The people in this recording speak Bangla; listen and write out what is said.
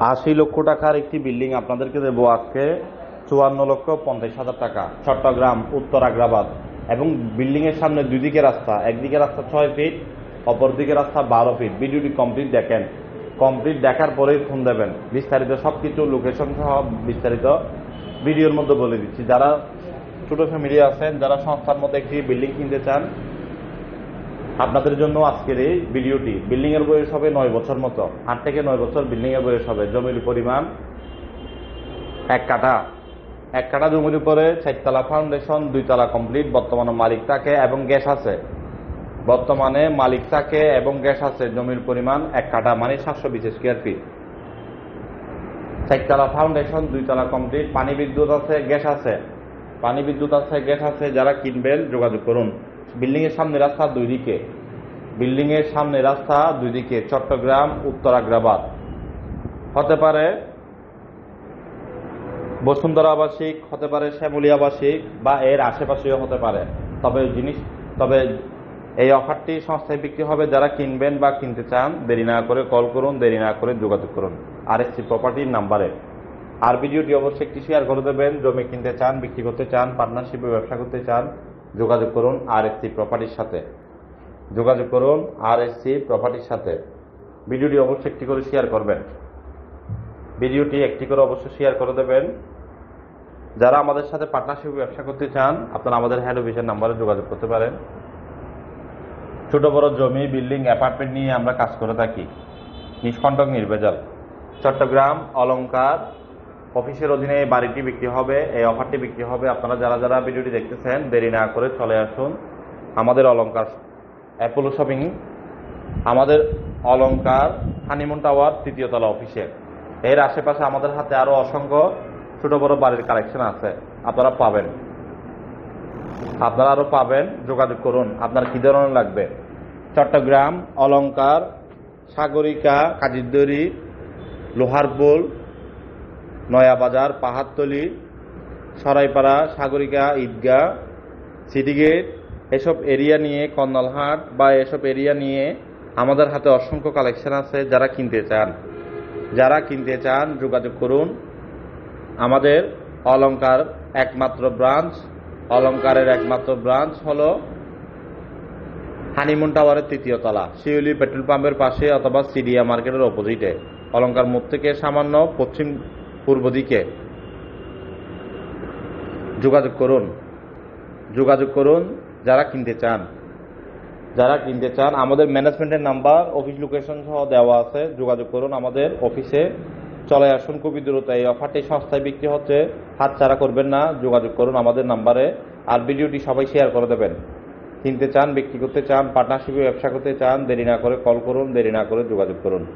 আশি লক্ষ টাকার একটি বিল্ডিং আপনাদেরকে দেবো আজকে। চুয়ান্ন লক্ষ পঞ্চাশ হাজার টাকা। চট্টগ্রাম, উত্তর আগ্রাবাদ এবং বিল্ডিংয়ের সামনে দুই দিকে রাস্তা। একদিকে রাস্তা ছয় ফিট অপর দিকে রাস্তা বারো ফিট ভিডিওটি কমপ্লিট দেখেন। কমপ্লিট দেখার পরেই ফোন দেবেন। বিস্তারিত সব কিছু লোকেশন সহ বিস্তারিত ভিডিওর মধ্যে বলে দিচ্ছি। যারা ছোটো ফ্যামিলি আছেন, যারা সংস্থার মধ্যে একটি বিল্ডিং কিনতে চান আপনাদের জন্য আজকের এই ভিডিওটি বিল্ডিং এর বয়স হবে নয় বছর মতো, আট থেকে নয় বছর বিল্ডিং এর বয়স হবে জমির পরিমাণ এক কাঠা। এক কাঠা জমির উপরে চারতলা ফাউন্ডেশন দুইতলা কমপ্লিট বর্তমানে মালিক থাকে এবং গ্যাস আছে। বর্তমানে মালিক থাকে এবং গ্যাস আছে, জমির পরিমাণ এক কাঠা মানে সাতশো বিশ স্কোয়ার ফিট চারতলা ফাউন্ডেশন দুইতলা কমপ্লিট পানি বিদ্যুৎ আছে, গ্যাস আছে। পানি বিদ্যুৎ আছে, গ্যাস আছে, যারা কিনবেন যোগাযোগ করুন। বিল্ডিং এর সামনে রাস্তা দুই দিকে বিল্ডিং এর সামনে রাস্তা দুই দিকে চট্টগ্রাম, উত্তর, আগ্রাবাদ। হতে পারে বসুন্ধরা আবাসিক, হতে পারে শ্যামলী আবাসিক, বা এর আশেপাশেও হতে পারে। তবে জিনিস, তবে এই অফারটি সংস্থায় বিক্রি হবে, যারা কিনবেন বা কিনতে চান, দেরি না করে কল করুন, দেরি না করে যোগাযোগ করুন। আর এসি প্রপার্টির নাম্বারে। আর ভিডিওটি অবশ্যই একটি শেয়ার করে দেবেন। জমি কিনতে চান, বিক্রি করতে চান পার্টনারশিপে ব্যবসা করতে চান যোগাযোগ করুন আর এসি প্রপার্টির সাথে। যোগাযোগ করুন আর এসি প্রপার্টির সাথে। ভিডিওটি অবশ্যই একটি করে শেয়ার করবেন। ভিডিওটি একটি করে অবশ্যই শেয়ার করে দেবেন। যারা আমাদের সাথে পার্টনারশিপে ব্যবসা করতে চান, আপনারা আমাদের হেড অফিসের নাম্বারে যোগাযোগ করতে পারেন। ছোট বড় জমি বিল্ডিং অ্যাপার্টমেন্ট নিয়ে আমরা কাজ করে থাকি। নিষ্কণ্টক নির্ভেজাল। চট্টগ্রাম, অলংকার অফিসের অধীনে এই বাড়িটি বিক্রি হবে, এই অফারটি বিক্রি হবে। আপনারা যারা যারা ভিডিওটি দেখতেছেন, দেরি না করে চলে আসুন। আমাদের অলঙ্কার অ্যাপোলো শপিং, আমাদের অলঙ্কার হানিমুন টাওয়ার তৃতীয়তলা অফিসে। এর আশেপাশে আমাদের হাতে আরও অসংখ্য ছোট বড় বাড়ির কালেকশন আছে। আপনারা পাবেন। আপনারা আরও পাবেন, যোগাযোগ করুন। আপনার কী ধরনের লাগবে? চট্টগ্রাম অলঙ্কার সাগরিকা কাজিরদরি লোহারবোল নয়াবাজার, পাহাড়তলি, সরাইপাড়া, সাগরিকা, ঈদগাহ, সিটিগেট, এসব এরিয়া নিয়ে কন্দলহাট বা এসব এরিয়া নিয়ে আমাদের হাতে অসংখ্য কালেকশন আছে যারা কিনতে চান। যারা কিনতে চান, যোগাযোগ করুন। আমাদের অলংকার একমাত্র ব্রাঞ্চ। অলংকারের একমাত্র ব্রাঞ্চ হলো হানিমুন টাওয়ারের তৃতীয় তলা, শিউলি পেট্রোল পাম্পের পাশে অথবা সিডিয়া মার্কেটের অপোজিটে। অলংকার মুখ থেকে সামান্য পশ্চিম পূর্ব দিকে। যোগাযোগ করুন। যোগাযোগ করুন যারা কিনতে চান। যারা কিনতে চান, আমাদের ম্যানেজমেন্টের নাম্বার অফিস লোকেশন সহ দেওয়া আছে। যোগাযোগ করুন আমাদের অফিসে চলে আসুন খুবই দ্রুত। এই অফারটি সস্তায় বিক্রি হচ্ছে। হাত ছাড়া করবেন না। যোগাযোগ করুন আমাদের নাম্বারে। আর ভিডিওটি সবাই শেয়ার করে দেবেন। কিনতে চান, বিক্রি করতে চান পার্টনারশিপে ব্যবসা করতে চান, দেরি না করে কল করুন, দেরি না করে যোগাযোগ করুন।